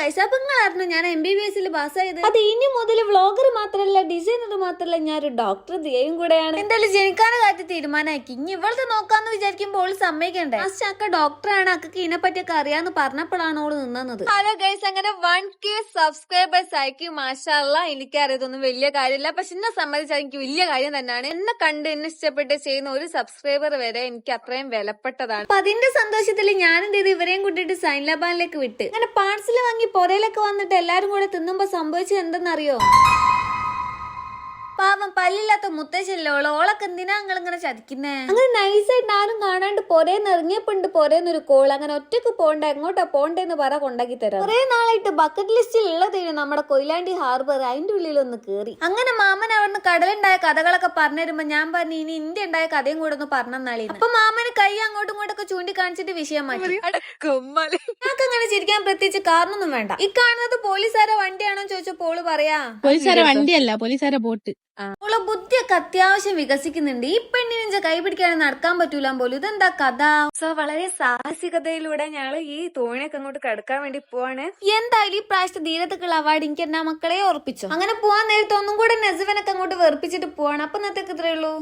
Guys അപ്പൊ നിങ്ങളായിരുന്നു ഞാൻ M B B എസിൽ പാസ്സായത് അത് ഇനി മുതൽ വ്ളോഗർ മാത്രമല്ല ഡിസൈനർ മാത്രമല്ല ഞാൻ ഒരു ഡോക്ടർ ദിയയും കൂടെയാണ്. എന്തായാലും ജനിക്കാന കാര്യം തീരുമാനമാക്കി. ഇനി ഇവളത്തെ നോക്കാന്ന് വിചാരിക്കുമ്പോൾ ഓൾ സമ്മതിക്കണ്ടേ? ഫസ്റ്റ് അക്ക ഡോക്ടറാണ് അക്കക്ക് ഇതിനെ പറ്റിയൊക്കെ അറിയാന്ന് പറഞ്ഞപ്പോഴാണ് ഓൾ നിന്നത്. ഹലോ ഗൈസ് അങ്ങനെ വൺ കെ സബ്സ്ക്രൈബേഴ്സ് ആയിക്കും മാഷാല്ല എനിക്കറിയതൊന്നും വലിയ കാര്യമില്ല. പക്ഷെ എന്നെ സംബന്ധിച്ച് എനിക്ക് വലിയ കാര്യം തന്നെയാണ്. എന്നെ കണ്ട് എന്നെ ഇഷ്ടപ്പെട്ട് ചെയ്യുന്ന ഒരു സബ്സ്ക്രൈബർ വരെ എനിക്ക് അത്രയും വിലപ്പെട്ടതാണ്. അപ്പൊ അതിന്റെ സന്തോഷത്തിൽ ഞാൻ എന്ത് ചെയ്തു? ഇവരെയും കൂട്ടിയിട്ട് സൈൻ ലബാനിലേക്ക് വിട്ട്. അങ്ങനെ പാർസൽ വാങ്ങി പൊരയിലൊക്കെ വന്നിട്ട് എല്ലാരും കൂടെ തിന്നുമ്പോ സംഭവിച്ചത് എന്തെന്നറിയോ? പാവം പല്ലില്ലാത്ത മുത്തശ്ശല്ലോ ഓളൊക്കെ എന്തിനാ നിങ്ങൾ ഇങ്ങനെ ചതിക്കുന്നേ? അങ്ങനെ നൈസായിട്ട് ആരും കാണാണ്ട് പൊരേന്ന് ഇറങ്ങിയപ്പോണ്ട് പൊരേന്നൊരു കോൾ അങ്ങനെ ഒറ്റയ്ക്ക് പോണ്ട എങ്ങോട്ടാ പോണ്ടേന്ന് പറ കൊണ്ടാക്കി തരാം കുറെ നാളായിട്ട് ബക്കറ്റ് ലിസ്റ്റിൽ ഉള്ളതേനു നമ്മുടെ കൊയിലാണ്ടി ഹാർബർ അതിന്റെ ഉള്ളിൽ ഒന്ന് കേറി. അങ്ങനെ മാമൻ അവിടുന്ന് കടലുണ്ടായ കഥകളൊക്കെ പറഞ്ഞു തരുമ്പോ ഞാൻ പറഞ്ഞു ഇനി ഇന്ത്യ ഉണ്ടായ കഥയും കൂടെ ഒന്ന് പറഞ്ഞാളി അപ്പൊ മാമന് കൈ അങ്ങോട്ടും ഇങ്ങോട്ടൊക്കെ ചൂണ്ടിക്കാണിച്ചിട്ട് വിഷയം മാറ്റി. ഞങ്ങൾക്ക് അങ്ങനെ ചിരിക്കാൻ പ്രത്യേകിച്ച് കാരണമൊന്നും വേണ്ട. ഈ കാണുന്നത് പോലീസുകാരെ വണ്ടിയാണോ ചോദിച്ചപ്പോൾ പോൾ പറയാ പോലീസുകാരെ വണ്ടിയല്ല പോലീസുകാരെ ബോട്ട്. ഉള്ള ബുദ്ധിയൊക്കെ അത്യാവശ്യം വികസിക്കുന്നുണ്ട്. ഈ പെണ്ണിനെ കൈ പിടിക്കാതെ നടക്കാൻ പറ്റൂല പോലും. ഇതെന്താ കഥ? സോ വളരെ സാഹസികതയിലൂടെ ഞങ്ങൾ ഈ തോണിയൊക്കെ അങ്ങോട്ട് കടക്കാൻ വേണ്ടി പോവാണ്. എന്തായാലും ഈ പ്രാവശ്യത്തെ ധീരതക്കുള്ള അവാർഡ് എനിക്ക് എന്നാ മക്കളെ ഉറപ്പിച്ചു അങ്ങനെ പോവാൻ നേരത്തെ ഒന്നും കൂടെ നെസുവനൊക്കെ അങ്ങോട്ട് വെറുപ്പിച്ചിട്ട് പോവാണ്. അപ്പൊ ഇന്നത്തേക്ക് ഇത്രയേ ഉള്ളൂ.